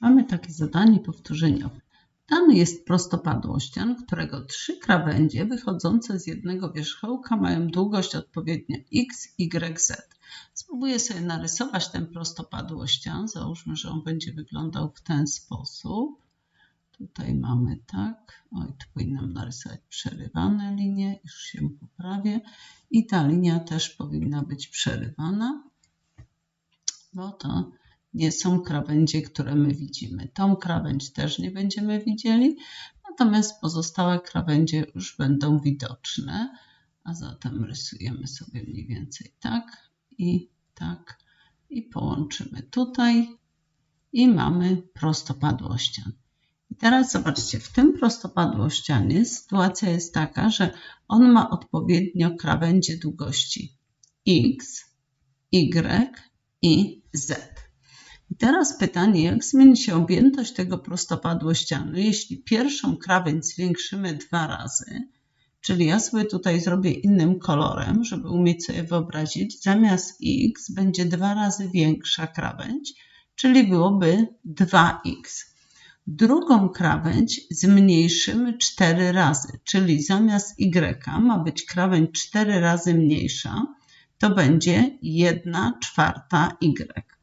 Mamy takie zadanie powtórzeniowe. Dany jest prostopadłościan, którego trzy krawędzie wychodzące z jednego wierzchołka mają długość odpowiednio x, y, z. Spróbuję sobie narysować ten prostopadłościan. Załóżmy, że on będzie wyglądał w ten sposób. Tutaj mamy tak. Oj, tu powinnam narysować przerywane linie. Już się poprawię. I ta linia też powinna być przerywana, bo to nie są krawędzie, które my widzimy. Tą krawędź też nie będziemy widzieli, natomiast pozostałe krawędzie już będą widoczne. A zatem rysujemy sobie mniej więcej tak i tak i połączymy tutaj i mamy prostopadłościan. I teraz zobaczcie, w tym prostopadłościanie sytuacja jest taka, że on ma odpowiednio krawędzie długości x, y i z. I teraz pytanie, jak zmieni się objętość tego prostopadłościanu, jeśli pierwszą krawędź zwiększymy dwa razy, czyli ja sobie tutaj zrobię innym kolorem, żeby umieć sobie wyobrazić, zamiast x będzie dwa razy większa krawędź, czyli byłoby 2x. Drugą krawędź zmniejszymy 4 razy, czyli zamiast y ma być krawędź 4 razy mniejsza, to będzie 1 czwarta y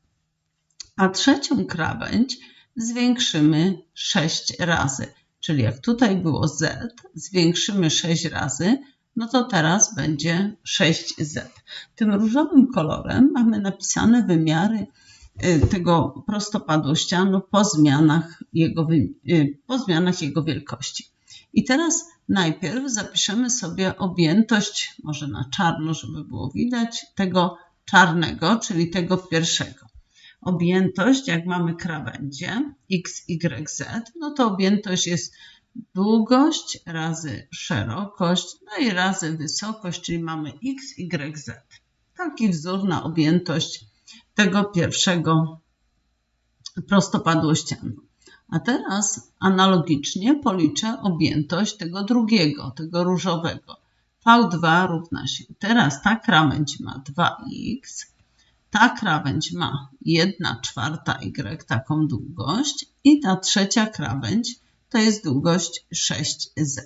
a trzecią krawędź zwiększymy 6 razy. Czyli jak tutaj było z, zwiększymy 6 razy, no to teraz będzie 6z. Tym różowym kolorem mamy napisane wymiary y, tego prostopadłościanu po zmianach jego, y, po zmianach jego wielkości. I teraz najpierw zapiszemy sobie objętość, może na czarno, żeby było widać, tego czarnego, czyli tego pierwszego objętość, jak mamy krawędzie x, y, z, no to objętość jest długość razy szerokość, no i razy wysokość, czyli mamy x, y, z. Taki wzór na objętość tego pierwszego prostopadłościanu. A teraz analogicznie policzę objętość tego drugiego, tego różowego. V2 równa się. Teraz ta krawędź ma 2x, ta krawędź ma 1 czwarta y taką długość i ta trzecia krawędź to jest długość 6z.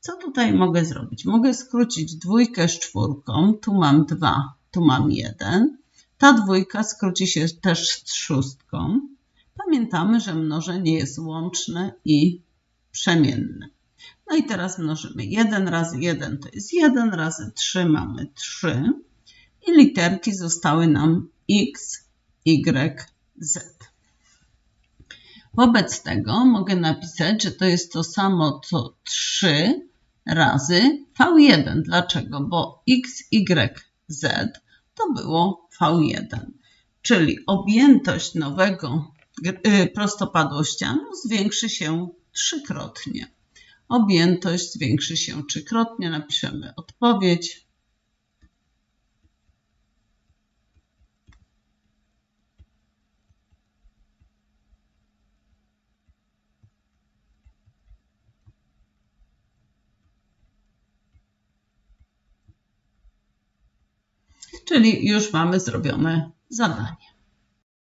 Co tutaj mogę zrobić? Mogę skrócić dwójkę z czwórką, tu mam 2, tu mam 1. Ta dwójka skróci się też z szóstką. Pamiętamy, że mnożenie jest łączne i przemienne. No i teraz mnożymy 1 razy 1 to jest 1, razy 3 mamy 3 i literki zostały nam x, y, z. Wobec tego mogę napisać, że to jest to samo co 3 razy V1. Dlaczego? Bo x, y, z to było V1. Czyli objętość nowego y, prostopadłościanu zwiększy się trzykrotnie. Objętość zwiększy się trzykrotnie. Napiszemy odpowiedź. Czyli już mamy zrobione zadanie.